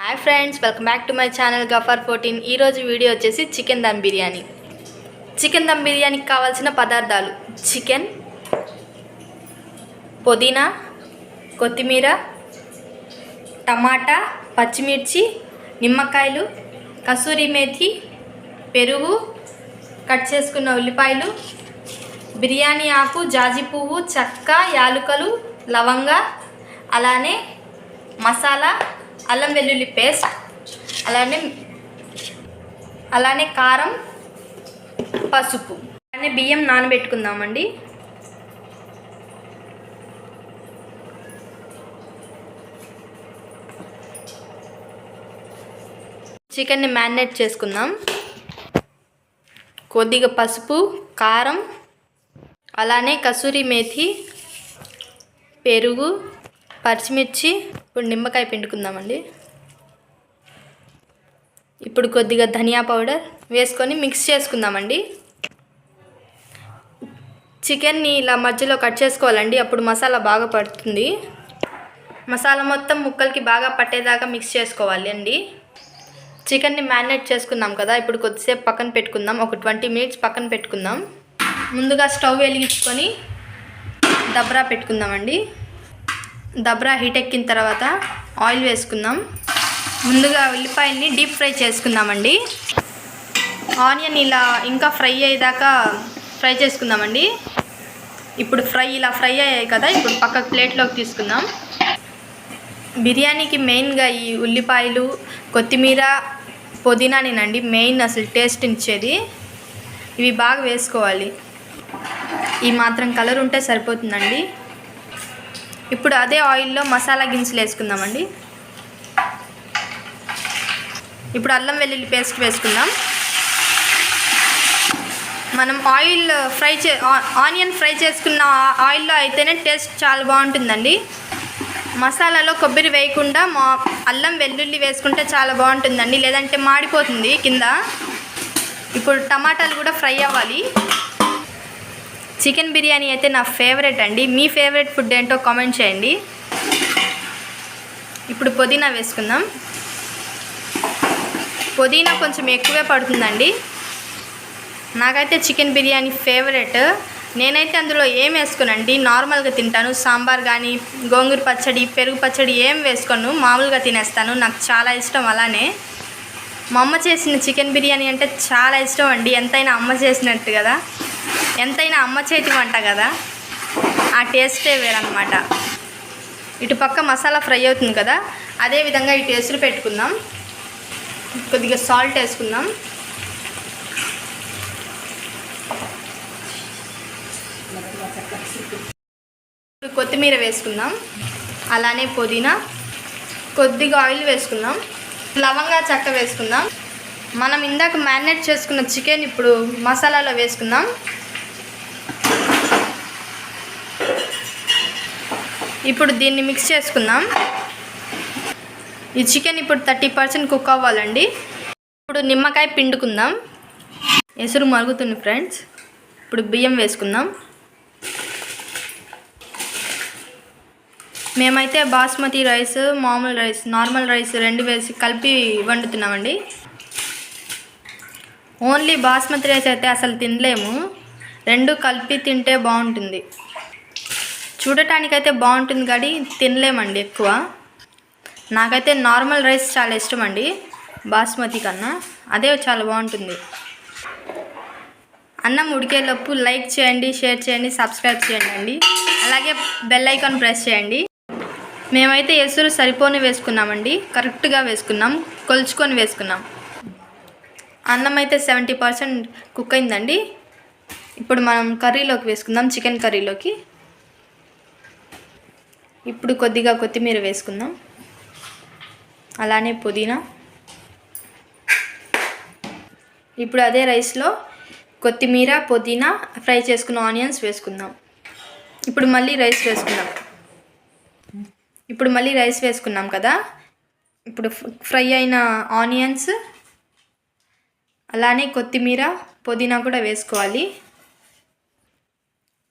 Hi friends welcome back to my channel Gafar fourteen ఈరోజు video వచ్చేసి chicken dum biryani chicken dum బిర్యానీకి కావాల్సిన పదార్థాలు చికెన్ పుదీనా కొత్తిమీర టమాటా పచ్చిమిర్చి నిమ్మకాయలు కసూరి మేథి పెరుగు కట్ చేసుకున్న ఉల్లిపాయలు బిర్యానీ ఆకు జాజి పువ్వు చెక్క యాలుకలు లవంగ అలానే మసాలా అల్లం వెల్లుల్లి పేస్ట్ అలానే అలానే కారం పసుపు. అలానే బియ్యం నానబెట్టుకుందామండి. చికెన్ని మ్యారినేట్ చేసుకుందాం. కొద్దిగా పసుపు కారం అలానే కసూరి మేథి పెరుగు పచ్చిమిర్చి ఇప్పుడు నిమ్మకాయ పిండుకుందామండి. ఇప్పుడు కొద్దిగా ధనియా పౌడర్ వేసుకొని మిక్స్ చేసుకుందామండి. చికెన్ని ఇలా మధ్యలో కట్ చేసుకోవాలండి అప్పుడు మసాలా బాగా పడుతుంది. మసాలా మొత్తం ముక్కలకి బాగా పట్టేదాకా మిక్స్ చేసుకోవాలి అండి. చికెన్ని మ్యారినేట్ చేసుకున్నాం కదా ఇప్పుడు కొద్దిసేపు పక్కన పెట్టుకుందాం ఒక ట్వంటీ మినిట్స్ పక్కన పెట్టుకుందాం. ముందుగా స్టవ్ వెలిగించుకొని దబ్రా పెట్టుకుందామండి. దబ్రా హీట్ ఎక్కిన తర్వాత ఆయిల్ వేసుకుందాం. ముందుగా ఉల్లిపాయల్ని డీప్ ఫ్రై చేసుకుందామండి. ఆనియన్ ఇలా ఇంకా ఫ్రై అయ్యేదాకా ఫ్రై చేసుకుందామండి. ఇప్పుడు ఫ్రై ఇలా ఫ్రై అయ్యాయి కదా ఇప్పుడు పక్కకు ప్లేట్లోకి తీసుకుందాం. బిర్యానీకి మెయిన్గా ఈ ఉల్లిపాయలు కొత్తిమీర పుదీనానేనండి మెయిన్ అసలు టేస్ట్ ఇచ్చేది. ఇవి బాగా వేసుకోవాలి. ఈ మాత్రం కలర్ ఉంటే సరిపోతుందండి. ఇప్పుడు అదే ఆయిల్లో మసాలా గింజలు వేసుకుందామండి. ఇప్పుడు అల్లం వెల్లుల్లి పేస్ట్ వేసుకుందాం. మనం ఆయిల్ ఫ్రై చే ఆనియన్ ఫ్రై చేసుకున్న ఆయిల్లో అయితేనే టేస్ట్ చాలా బాగుంటుందండి. మసాలాలో కొబ్బరి వేయకుండా మా అల్లం వెల్లుల్లి వేసుకుంటే చాలా బాగుంటుందండి. లేదంటే మాడిపోతుంది కింద. ఇప్పుడు టమాటాలు కూడా ఫ్రై అవ్వాలి. చికెన్ బిర్యానీ అయితే నా ఫేవరెట్ అండి. మీ ఫేవరెట్ ఫుడ్ ఏంటో కామెంట్ చేయండి. ఇప్పుడు పుదీనా వేసుకుందాం. పుదీనా కొంచెం ఎక్కువే పడుతుందండి. నాకైతే చికెన్ బిర్యానీ ఫేవరెట్. నేనైతే అందులో ఏం వేసుకోనండి. నార్మల్గా తింటాను. సాంబార్ కానీ గోంగూర పచ్చడి పెరుగు పచ్చడి ఏం వేసుకోను. మామూలుగా తినేస్తాను. నాకు చాలా ఇష్టం అలానే. మా అమ్మ చేసిన చికెన్ బిర్యానీ అంటే చాలా ఇష్టం అండి. ఎంతైనా అమ్మ చేసినట్టు కదా. ఎంతైనా అమ్మ చేతి వంట కదా? ఆ టేస్టే వేరనమాట ఇటు పక్క మసాలా ఫ్రై అవుతుంది కదా? అదేవిధంగా ఇటు ఎసురు పెట్టుకుందాం. కొద్దిగా సాల్ట్ వేసుకుందాం. ఇప్పుడు కొత్తిమీర వేసుకుందాం. అలానే పుదీనా. కొద్దిగా ఆయిల్ వేసుకుందాం. లవంగా చెక్క వేసుకుందాం. మనం ఇందాక మ్యారినేట్ చేసుకున్న చికెన్ ఇప్పుడు మసాలాలో వేసుకుందాం. ఇప్పుడు దీన్ని మిక్స్ చేసుకుందాం. ఈ చికెన్ ఇప్పుడు థర్టీ పర్సెంట్ కుక్ అవ్వాలండి. ఇప్పుడు నిమ్మకాయ పిండుకుందాం. ఎసురు మరుగుతుంది ఫ్రెండ్స్ ఇప్పుడు బియ్యం వేసుకుందాం. మేమైతే బాస్మతి రైస్ మామూలు రైస్ నార్మల్ రైస్ రెండు వేసి కలిపి వండుతున్నామండి. ఓన్లీ బాస్మతి రైస్ అయితే అసలు తినలేము. రెండు కలిపి తింటే బాగుంటుంది. చూడటానికైతే బాగుంటుంది కానీ తినలేమండి ఎక్కువ. నాకైతే నార్మల్ రైస్ చాలా ఇష్టం అండి బాస్మతి కన్నా. అదే చాలా బాగుంటుంది. అన్నం ఉడికేలోపు లైక్ చేయండి షేర్ చేయండి సబ్స్క్రైబ్ చేయండి అండి. అలాగే బెల్ ఐకాన్ ప్రెస్ చేయండి. మేమైతే ఎసురు సరిపోని వేసుకున్నామండి. కరెక్ట్గా వేసుకున్నాం. కొలుచుకొని వేసుకున్నాం. అన్నం అయితే సెవెంటీ పర్సెంట్ కుక్ అయిందండి. ఇప్పుడు మనం కర్రీలోకి వేసుకుందాం చికెన్ కర్రీలోకి. ఇప్పుడు కొద్దిగా కొత్తిమీర వేసుకుందాం. అలానే పుదీనా. ఇప్పుడు అదే రైస్లో కొత్తిమీర పుదీనా ఫ్రై చేసుకున్న ఆనియన్స్ వేసుకుందాం. ఇప్పుడు మళ్ళీ రైస్ వేసుకుందాం. ఇప్పుడు మళ్ళీ రైస్ వేసుకున్నాం కదా? ఇప్పుడు ఫ్రై అయిన ఆనియన్స్ అలానే కొత్తిమీర పుదీనా కూడా వేసుకోవాలి.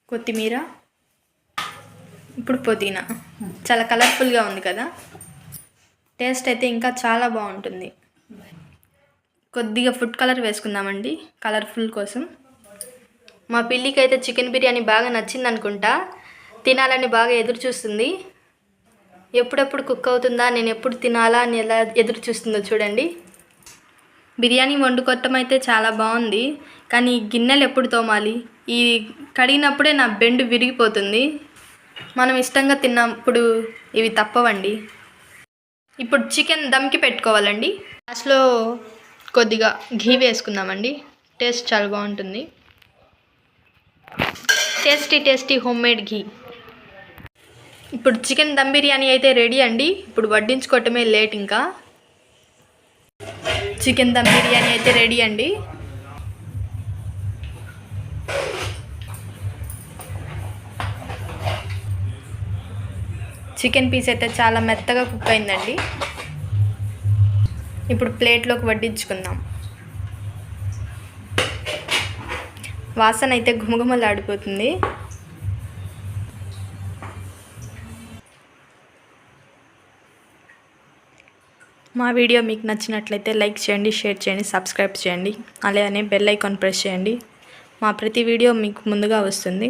కొత్తిమీర. ఇప్పుడు పుదీనా. చాలా కలర్ఫుల్గా ఉంది కదా. టేస్ట్ అయితే ఇంకా చాలా బాగుంటుంది. కొద్దిగా ఫుడ్ కలర్ వేసుకుందామండి కలర్ఫుల్ కోసం. మా పిల్లికి అయితే చికెన్ బిర్యానీ బాగా నచ్చింది అనుకుంటా తినాలని బాగా ఎదురు చూస్తుంది. ఎప్పుడెప్పుడు కుక్ అవుతుందా నేను ఎప్పుడు తినాలా అని ఎలా ఎదురు చూస్తుందో చూడండి. బిర్యానీ వండుకోవటం అయితే చాలా బాగుంది. కానీ ఈ గిన్నెలు ఎప్పుడు తోమాలి? ఈ కడిగినప్పుడే నా బెండు విరిగిపోతుంది. మనం ఇష్టంగా తిన్నప్పుడు ఇవి తప్పవండి. ఇప్పుడు చికెన్ దమ్కి పెట్టుకోవాలండి. లాస్ట్లో కొద్దిగా ఘీ వేసుకుందామండి. టేస్ట్ చాలా బాగుంటుంది. Tasty tasty home made ghee. ఇప్పుడు చికెన్ దమ్ బిర్యానీ అయితే రెడీ అండి. ఇప్పుడు వడ్డించుకోవటమే లేట్ ఇంకా. చికెన్ దమ్ బిర్యానీ అయితే రెడీ అండి. చికెన్ పీస్ అయితే చాలా మెత్తగా కుక్ అయిందండి. ఇప్పుడు ప్లేట్లోకి వడ్డించుకుందాం. వాసన అయితే ఘుమఘుమలాడిపోతుంది. మా వీడియో మీకు నచ్చినట్లయితే లైక్ చేయండి షేర్ చేయండి సబ్స్క్రైబ్ చేయండి. అలానే బెల్ ఐకాన్ ప్రెస్ చేయండి. మా ప్రతి వీడియో మీకు ముందుగా వస్తుంది.